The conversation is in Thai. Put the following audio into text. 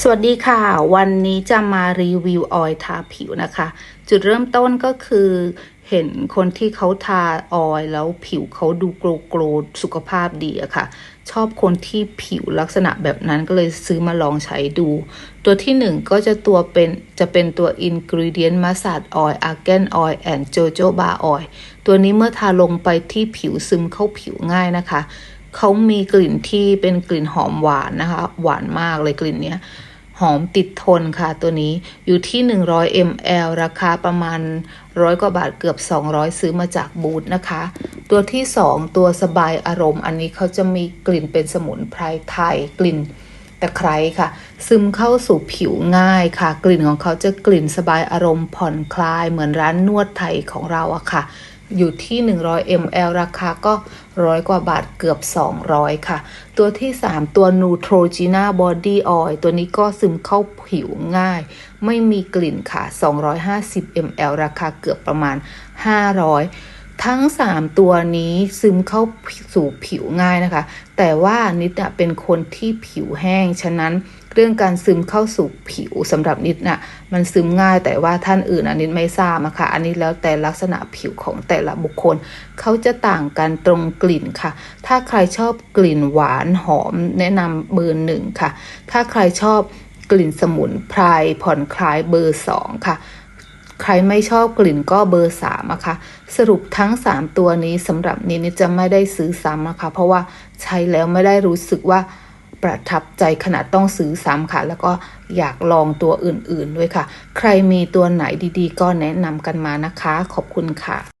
สวัสดีค่ะ วันนี้จะมารีวิวออยทาผิวนะคะ จุดเริ่มต้นก็คือเห็นคนที่เขาทาออยแล้วผิวเขาดูโกลโกลสุขภาพดีอะค่ะ ชอบคนที่ผิวลักษณะแบบนั้นก็เลยซื้อมาลองใช้ดู ตัวที่หนึ่งก็จะตัวเป็นจะเป็นตัว Ingredient Massage Oil Argan Oil and Jojoba Oil ตัวนี้เมื่อทาลงไปที่ผิวซึมเข้าผิวง่ายนะคะ เขามีกลิ่นที่เป็นกลิ่นหอมหวานนะคะ หวานมากเลยกลิ่นเนี้ยหอมติดทนค่ะตัวนี้อยู่ที่ 100 ml ราคาประมาณร้อยกว่าบาทเกือบ 200 ซื้อมาจากบูธนะคะ ตัวที่ 2 ตัวสบายอารมณ์ อันนี้เขาจะมีกลิ่นเป็นสมุนไพรไทยกลิ่นตะไคร้ค่ะ ซึมเข้าสู่ผิวง่ายค่ะ กลิ่นของเขาจะกลิ่นสบายอารมณ์ผ่อนคลายเหมือนร้านนวดไทยของเราอะค่ะ อยู่ที่ 100 ml ราคาก็ร้อยกว่าบาทเกือบ 200 ค่ะ ตัวที่ 3 ตัว Neutrogena Body Oil ตัวนี้ก็ซึมเข้าผิวง่าย ไม่มีกลิ่นค่ะ 250 ml ราคาเกือบประมาณ 500 ทั้ง 3 ตัวนี้ซึมเข้าสู่ผิวง่ายนะคะ แต่ว่านิดอะเป็นคนที่ผิวแห้ง ฉะนั้นเรื่องการซึมเข้าสู่ผิวสำหรับนิดน่ะมันซึมง่ายแต่ว่าท่านอื่นอันนิดไม่ทราบอะค่ะอันนี้แล้วแต่ลักษณะผิวของแต่ละบุคคล เขาจะต่างกันตรงกลิ่นค่ะ ถ้าใครชอบกลิ่นหวานหอมแนะนำเบอร์หนึ่งค่ะ ถ้าใครชอบกลิ่นสมุนไพรผ่อนคลายเบอร์สองค่ะ ใครไม่ชอบกลิ่นก็เบอร์สามนะค่ะสรุปทั้ง 3 ตัวนี้สำหรับนี้นี่จะไม่ได้ซื้อซ้ำนะคะ เพราะว่าใช้แล้วไม่ได้รู้สึกว่าประทับใจขนาดต้องซื้อซ้ำค่ะ แล้วก็อยากลองตัวอื่นๆด้วยค่ะ ใครมีตัวไหนดีๆ ก็แนะนำกันมานะคะ ขอบคุณค่ะ